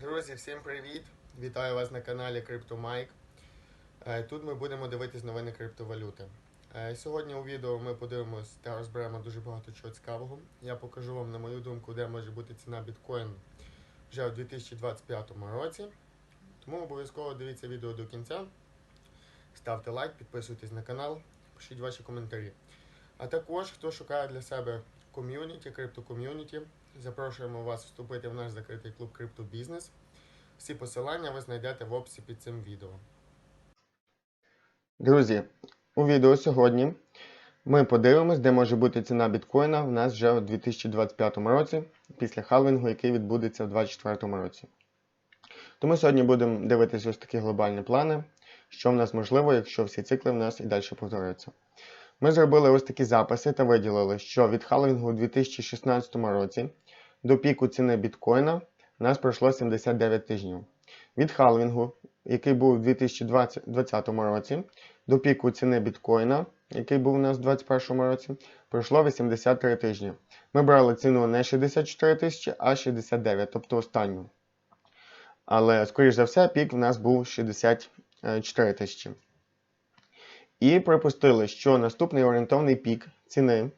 Друзі, всім привіт! Вітаю вас на каналі CryptoMike. Е, Тут ми будемо дивитись новини криптовалюти. Е, Сьогодні у відео ми подивимось та розберемо дуже багато чого цікавого. Я покажу вам, на мою думку, де може бути ціна біткоін вже у 2025 році. Тому обов'язково дивіться відео до кінця. Ставте лайк, підписуйтесь на канал, пишіть ваші коментарі. А також, хто шукає для себе ком'юніті, криптоком'юніті, запрошуємо вас вступити в наш закритий клуб Криптобізнес. Всі посилання ви знайдете в описі під цим відео. Друзі, у відео сьогодні ми подивимось, де може бути ціна біткоїна в нас вже у 2025 році, після халвінгу, який відбудеться у 2024 році. Тому сьогодні будемо дивитися ось такі глобальні плани, що в нас можливо, якщо всі цикли в нас і далі повторюються. Ми зробили ось такі записи та виділили, що від халвінгу у 2016 році до піку ціни біткоїна у нас пройшло 79 тижнів. Від халвінгу, який був у 2020 році, до піку ціни біткоїна, який був у нас у 2021 році, пройшло 83 тижні. Ми брали ціну не 64 тисячі, а 69, тобто останню. Але, скоріш за все, пік в нас був 64 тисячі. І припустили, що наступний орієнтовний пік ціни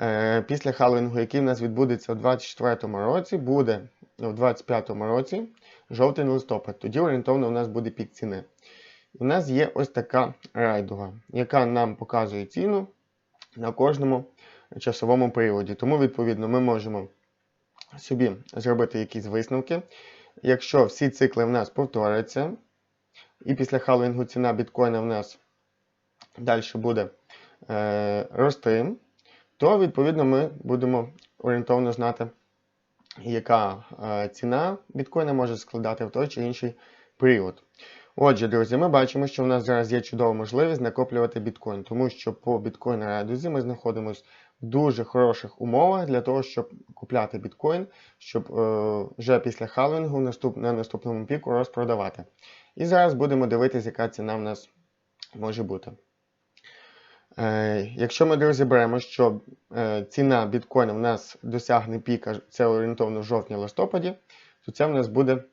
е, після халвінгу, який в нас відбудеться у 2024 році, буде у 2025 році жовтень-листопад. Тоді орієнтовно у нас буде пік ціни. У нас є ось така райдуга, яка нам показує ціну на кожному часовому періоді. Тому, відповідно, ми можемо собі зробити якісь висновки. Якщо всі цикли в нас повторяться, і після халвінгу ціна біткоїна в нас далі буде е, рости, то відповідно ми будемо орієнтовно знати, яка е, ціна біткоїна може складати в той чи інший період. Отже, друзі, ми бачимо, що в нас зараз є чудова можливість накоплювати біткоін, тому що по біткоін радузі ми знаходимося в дуже хороших умовах для того, щоб купляти біткоін, щоб е, вже після халвінгу наступ, на наступному піку розпродавати. І зараз будемо дивитися, яка ціна в нас може бути. Е, якщо ми, друзі, беремо, що е, ціна біткоїна в нас досягне піка, це орієнтовно в жовтні-листопаді, то це в нас буде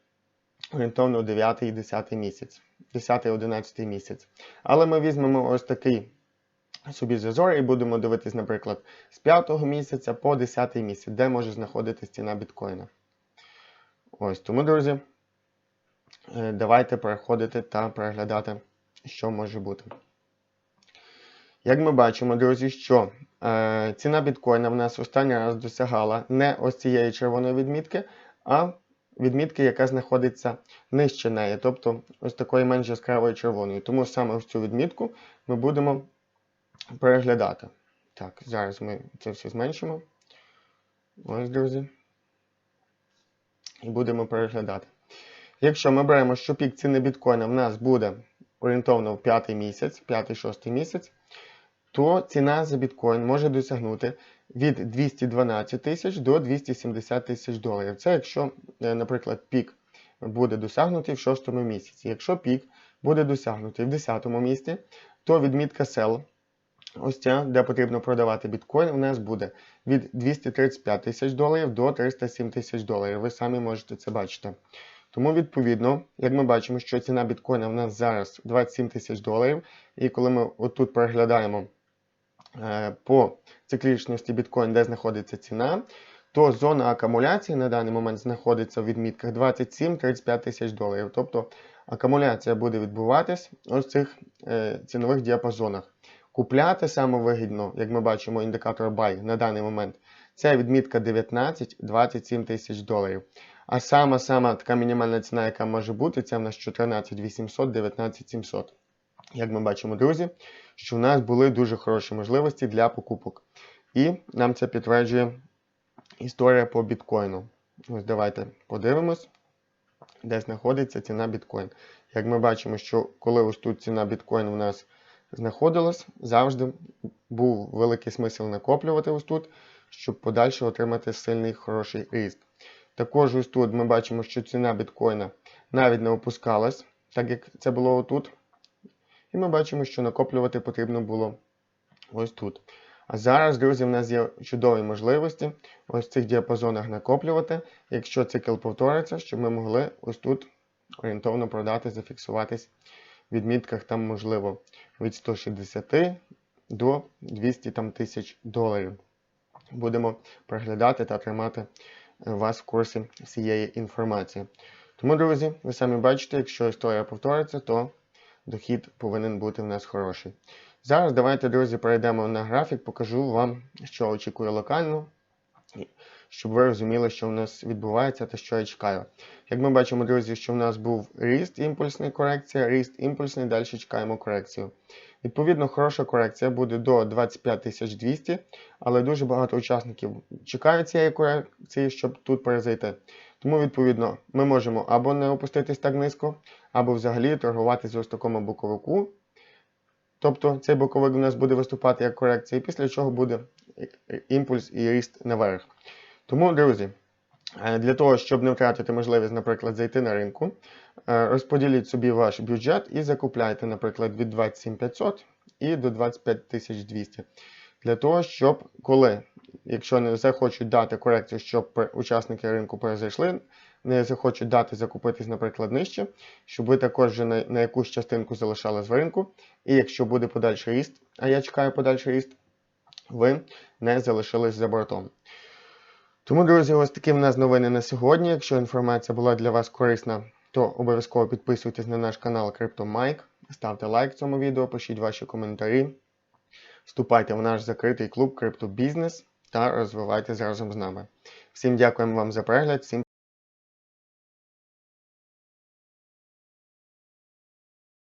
орієнтовно 9 і 10 місяць, 10-11 місяць. Але ми візьмемо ось такий собі зазор і будемо дивитись, наприклад, з 5 місяця по 10 місяць, де може знаходитись ціна біткоїна. Ось тому, друзі, е, давайте переходити та переглядати, що може бути. Як ми бачимо, друзі, що е, ціна біткоїна в нас останній раз досягала не ось цієї червоної відмітки, а відмітки, яка знаходиться нижче неї, тобто ось такої менш яскравої червоної. Тому саме ось цю відмітку ми будемо переглядати. Так, зараз ми це все зменшимо. Ось, друзі. І будемо переглядати. Якщо ми беремо, що пік ціни біткоїна в нас буде орієнтовно в 5 місяць, 5-6 місяць, то ціна за біткоін може досягнути від 212 тисяч до 270 тисяч доларів. Це якщо, е, наприклад, пік буде досягнутий в 6 місяці. Якщо пік буде досягнутий в 10 місяці, то відмітка sell, ось ця, де потрібно продавати біткоін, у нас буде від 235 тисяч доларів до 307 тисяч доларів. Ви самі можете це бачити. Тому, відповідно, як ми бачимо, що ціна біткоїна в нас зараз 27 тисяч доларів, і коли ми отут переглядаємо по циклічності біткоін, де знаходиться ціна, то зона акумуляції на даний момент знаходиться в відмітках 27-35 тисяч доларів. Тобто акумуляція буде відбуватись ось в цих е, цінових діапазонах. Купляти саме вигідно, як ми бачимо, індикатор BUY на даний момент, це відмітка 19-27 тисяч доларів. А сама сама така мінімальна ціна, яка може бути, це в нас 14 800, 19 700. Як ми бачимо, друзі, що в нас були дуже хороші можливості для покупок. І нам це підтверджує історія по біткоїну. Ось давайте подивимось, де знаходиться ціна біткоін. Як ми бачимо, що коли ось тут ціна біткоїну у нас знаходилась, завжди був великий смисл накоплювати ось тут, щоб подальше отримати сильний хороший ріст. Також ось тут ми бачимо, що ціна біткоїна навіть не опускалась, так як це було отут. І ми бачимо, що накоплювати потрібно було ось тут. А зараз, друзі, в нас є чудові можливості ось в цих діапазонах накоплювати, якщо цикл повториться, щоб ми могли ось тут орієнтовно продати, зафіксуватись в відмітках там, можливо, від 160 до 200 там, тисяч доларів. Будемо проглядати та тримати е, вас в курсі всієї інформації. Тому, друзі, ви самі бачите, якщо історія повториться, то дохід повинен бути в нас хороший. Зараз давайте, друзі, перейдемо на графік, покажу вам, що очікує локально, щоб ви розуміли, що в нас відбувається та що я чекаю. Як ми бачимо, друзі, що в нас був ріст імпульсний корекція, ріст імпульсний, далі чекаємо корекцію. Відповідно, хороша корекція буде до 25200, але дуже багато учасників чекають цієї корекції, щоб тут перезайти. Тому, відповідно, ми можемо або не опуститись так низько, або взагалі торгувати з ось такому боковику. Тобто цей боковик у нас буде виступати як корекція, і після чого буде імпульс і ріст наверх. Тому, друзі, е, для того, щоб не втратити можливість, наприклад, зайти на ринку, е, розподіліть собі ваш бюджет і закупляйте, наприклад, від 27500 і до 25200. Для того, щоб коли, якщо не захочуть дати корекцію, щоб учасники ринку перезайшли, не захочуть дати закупитись, наприклад, нижче, щоб ви також на, на якусь частинку залишались в ринку. І якщо буде подальший ріст, а я чекаю подальший ріст, ви не залишились за бортом. Тому, друзі, ось такі в нас новини на сьогодні. Якщо інформація була для вас корисна, то обов'язково підписуйтесь на наш канал CryptoMike, ставте лайк цьому відео, пишіть ваші коментарі, вступайте в наш закритий клуб CryptoBusiness та розвивайтесь разом з нами. Всім дякуємо вам за перегляд. Всім